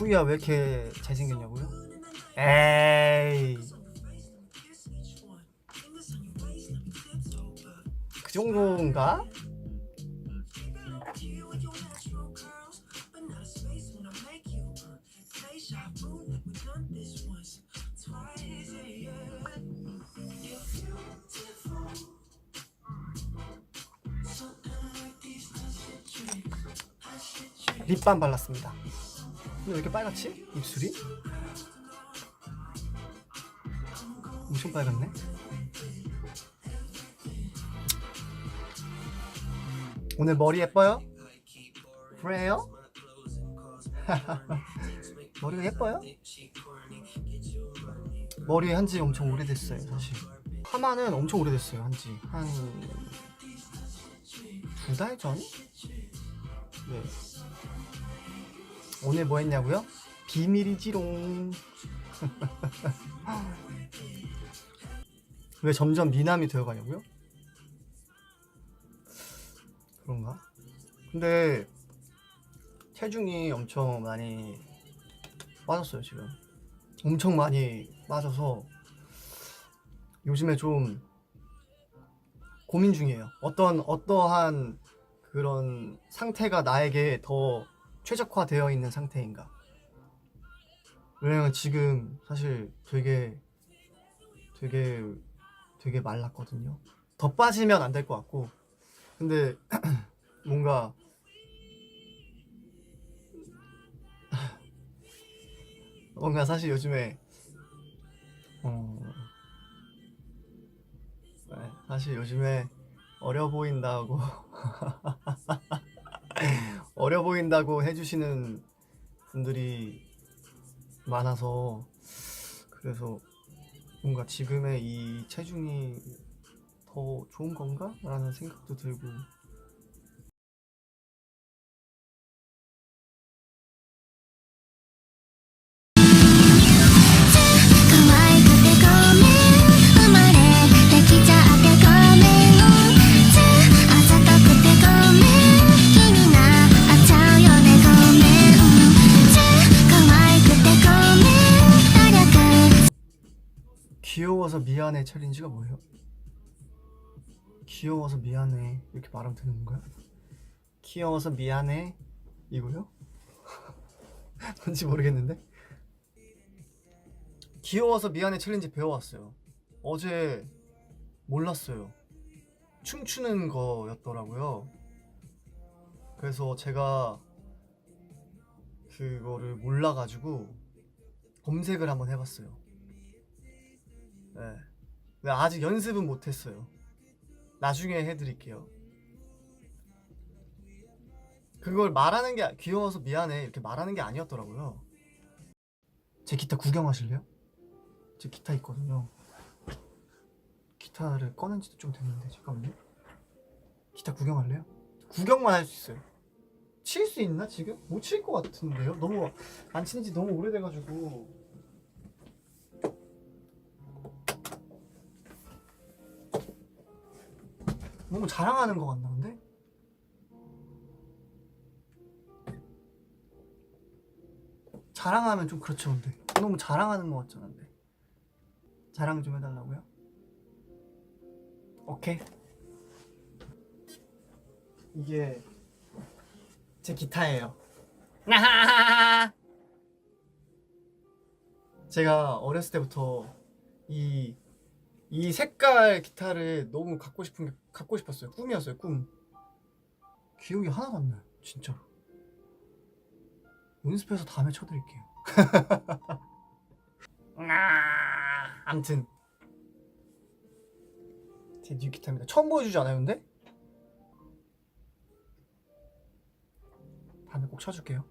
후이야 왜 이렇게 잘생겼냐고요? 에이 그 정도인가? 립밤 발랐습니다. 근데 왜 이렇게 빨갛지? 입술이? 엄청 빨갛네. 오늘 머리 예뻐요? 그래요? 머리가 예뻐요? 머리 한지 엄청 오래됐어요, 사실. 파마는 엄청 오래됐어요, 한지. 한 두 달 전? 네. 오늘 뭐 했냐고요? 비밀이지롱. 왜 점점 미남이 되어가냐고요? 그런가? 근데 체중이 엄청 많이 빠졌어요 지금. 엄청 많이 빠져서 요즘에 좀 고민 중이에요. 어떤 어떠한 그런 상태가 나에게 더 최적화되어 있는 상태인가. 왜냐면 지금 사실 되게 되게 되게 말랐거든요. 더 빠지면 안 될 것 같고. 근데 뭔가 뭔가 사실 요즘에 어 네, 사실 요즘에 어려 보인다고 어려 보인다고 해주시는 분들이 많아서 그래서 뭔가 지금의 이 체중이 더 좋은 건가? 라는 생각도 들고「 귀여워서 미안해 챌린지가 뭐예요? 귀여워서 미안해 이렇게 말하면 되는 건가요? 귀여워서 미안해 이거요? 뭔지 모르겠는데 귀여워서 미안해 챌린지 배워왔어요 어제 몰랐어요 춤추는 거였더라고요 그래서 제가 그거를 몰라가지고 검색을 한번 해봤어요 네. 아직 연습은 못했어요. 나중에 해드릴게요. 그걸 말하는 게 귀여워서 미안해 이렇게 말하는 게 아니었더라고요. 제 기타 구경하실래요? 제 기타 있거든요. 기타를 꺼낸 지도 좀 됐는데 잠깐만요. 기타 구경할래요? 구경만 할 수 있어요. 칠 수 있나 지금? 못 칠 것 같은데요? 너무 안 치는 지 너무 오래돼가지고 너무 자랑하는 것 같나 근데? 자랑하면 좀 그렇죠 근데 너무 자랑하는 것 같잖아 근데 자랑 좀 해달라고요? 오케이 이게 제 기타예요 제가 어렸을 때부터 이 이 색깔 기타를 너무 갖고 싶은 게 갖고 싶었어요. 꿈이었어요. 꿈. 기억이 하나도 안 나요. 진짜로. 연습해서 다음에 쳐드릴게요. 아, 암튼 제 뉴 기타입니다. 처음 보여주지 않아요, 근데? 다음에 꼭 쳐줄게요.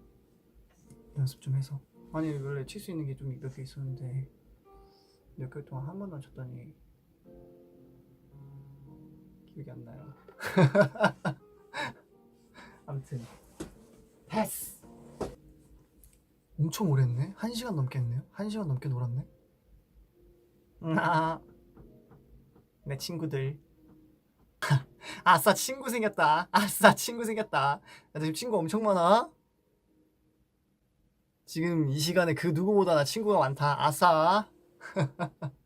연습 좀 해서. 아니 원래 칠 수 있는 게 좀 몇 개 있었는데 몇 개월 동안 한 번도 안 쳤더니 기억이 안 나요. 아무튼 패스. 엄청 오래 했네. 한 시간 넘게 했네요. 한 시간 넘게 놀았네. 아, 내 친구들. 아싸 친구 생겼다. 아싸 친구 생겼다. 나 지금 친구 엄청 많아. 지금 이 시간에 그 누구보다 나 친구가 많다. 아싸.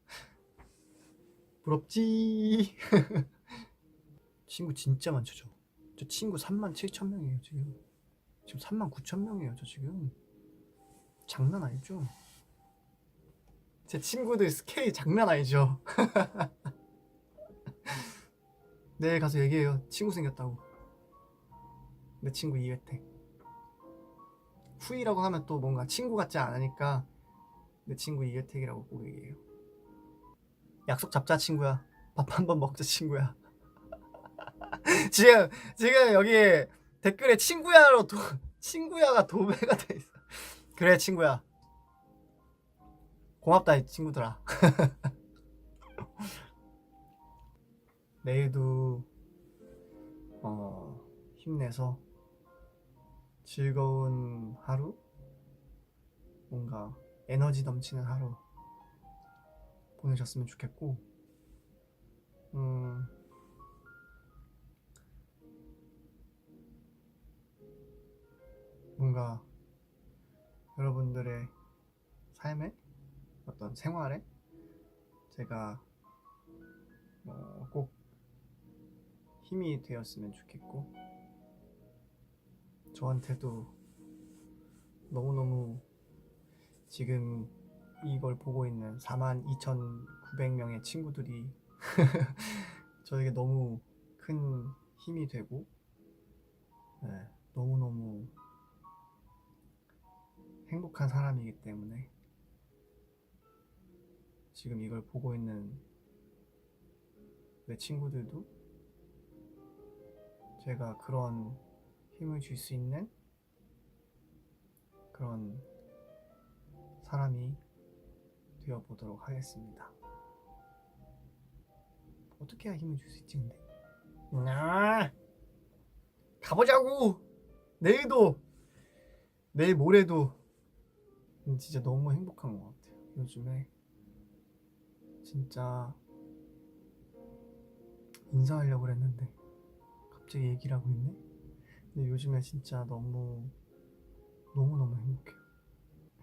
부럽지. 친구 진짜 많죠, 저. 저 친구 3만 7천 명이에요, 지금. 지금 3만 9천 명이에요, 저 지금. 장난 아니죠? 제 친구들 스케일 장난 아니죠? 내일 가서 얘기해요. 친구 생겼다고. 내 친구 이회택. 후이라고 하면 또 뭔가 친구 같지 않으니까 내 친구 이회택이라고 꼭 얘기해요. 약속 잡자 친구야. 밥 한 번 먹자 친구야. 지금 지금 여기 댓글에 친구야로 도, 친구야가 도배가 돼 있어. 그래 친구야. 고맙다 이 친구들아. 내일도 어 힘내서 즐거운 하루 뭔가 에너지 넘치는 하루 보내셨으면 좋겠고 음 뭔가 여러분들의 삶에 어떤 생활에 제가 어, 꼭 힘이 되었으면 좋겠고 저한테도 너무너무 지금 이걸 보고 있는 42,900명의 친구들이 저에게 너무 큰 힘이 되고 네, 너무너무 행복한 사람이기 때문에 지금 이걸 보고 있는 내 친구들도 제가 그런 힘을 줄 수 있는 그런 사람이 되어 보도록 하겠습니다. 어떻게 해야 힘을 줄 수 있지 근데? 아, 가보자고. 내일도 내일 모레도 진짜 너무 행복한 것 같아요. 요즘에 진짜 인사하려고 그랬는데 갑자기 얘기를 하고 있네. 근데 요즘에 진짜 너무 너무 너무 행복해요.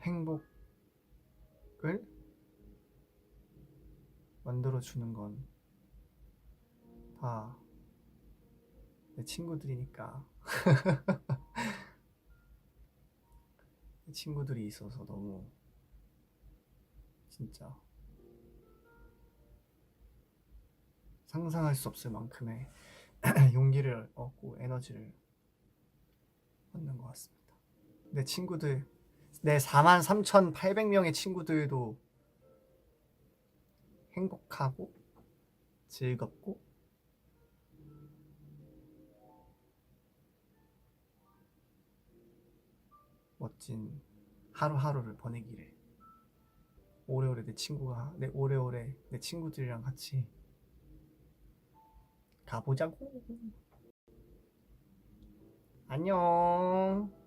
행복을 만들어 주는 건 다 내 친구들이니까. 내 친구들이 있어서 너무 진짜 상상할 수 없을 만큼의 용기를 얻고 에너지를 얻는 것 같습니다. 내 친구들, 내 43,800명의 친구들도 행복하고 즐겁고 멋진 하루하루를 보내기를 오래오래 내 친구가 내 오래오래 내 친구들이랑 같이 가보자고. 안녕.